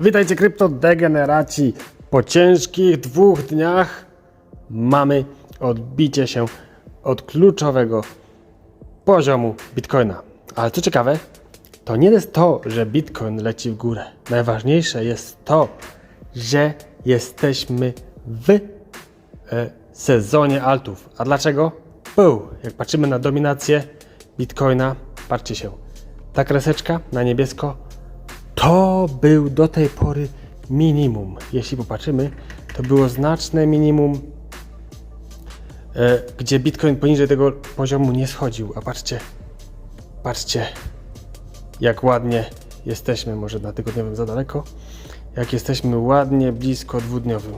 Witajcie kryptodegeneraci. Po ciężkich dwóch dniach mamy odbicie się od kluczowego poziomu Bitcoina. Ale co ciekawe, to nie jest to, że Bitcoin leci w górę. Najważniejsze jest to, że jesteśmy w e, sezonie altów. A dlaczego? Był. Jak patrzymy na dominację Bitcoina, patrzcie się. Ta kreseczka na niebiesko to był do tej pory minimum. Jeśli popatrzymy, to było znaczne minimum, e, gdzie Bitcoin poniżej tego poziomu nie schodził. A patrzcie, patrzcie, jak ładnie jesteśmy, może na tygodniowym za daleko, jak jesteśmy ładnie blisko dwudniowym.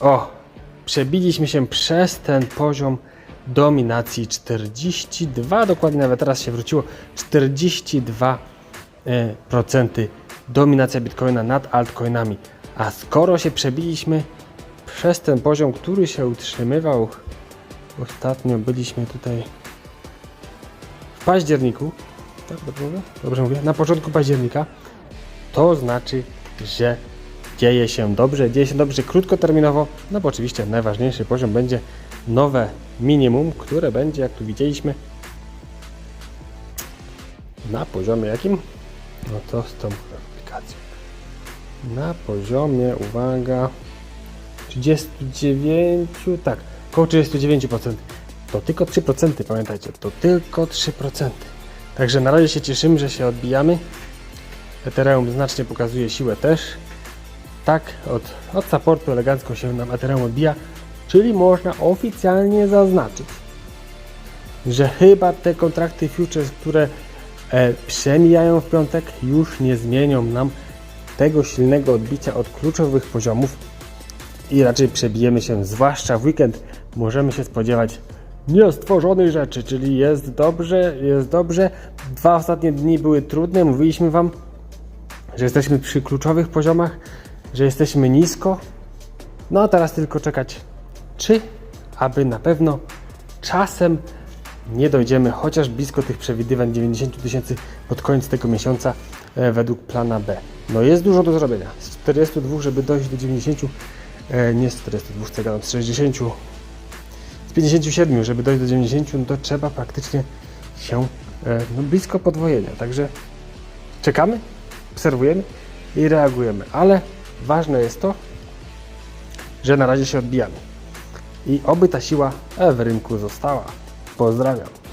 O, przebiliśmy się przez ten poziom dominacji 42, dokładnie nawet teraz się wróciło 42 e, procenty dominacja Bitcoina nad altcoinami. A skoro się przebiliśmy przez ten poziom, który się utrzymywał, ostatnio byliśmy tutaj w październiku, tak dobrze mówię? Dobrze mówię? Na początku października, to znaczy, że dzieje się dobrze, dzieje się dobrze krótkoterminowo, no bo oczywiście najważniejszy poziom będzie nowe minimum, które będzie, jak tu widzieliśmy, na poziomie jakim? No to z tą aplikacją. Na poziomie, uwaga, 39, tak, około 39%. To tylko 3%, pamiętajcie, to tylko 3%. Także na razie się cieszymy, że się odbijamy. Ethereum znacznie pokazuje siłę też. Tak, od, od supportu elegancko się nam Ethereum odbija, czyli można oficjalnie zaznaczyć, że chyba te kontrakty futures, które e, przemijają w piątek, już nie zmienią nam tego silnego odbicia od kluczowych poziomów i raczej przebijemy się, zwłaszcza w weekend, możemy się spodziewać niestworzonych rzeczy, czyli jest dobrze, jest dobrze. Dwa ostatnie dni były trudne, mówiliśmy Wam, że jesteśmy przy kluczowych poziomach, że jesteśmy nisko. No a teraz tylko czekać, czy aby na pewno czasem nie dojdziemy chociaż blisko tych przewidywań 90 tysięcy pod koniec tego miesiąca e, według plana B. No jest dużo do zrobienia. Z 42, żeby dojść do 90, e, nie z 42, co gadam, z 60, z 57, żeby dojść do 90, no to trzeba praktycznie się e, no, blisko podwojenia. Także czekamy, obserwujemy i reagujemy. Ale ważne jest to, że na razie się odbijamy. I oby ta siła w rynku została. Pozdrawiam.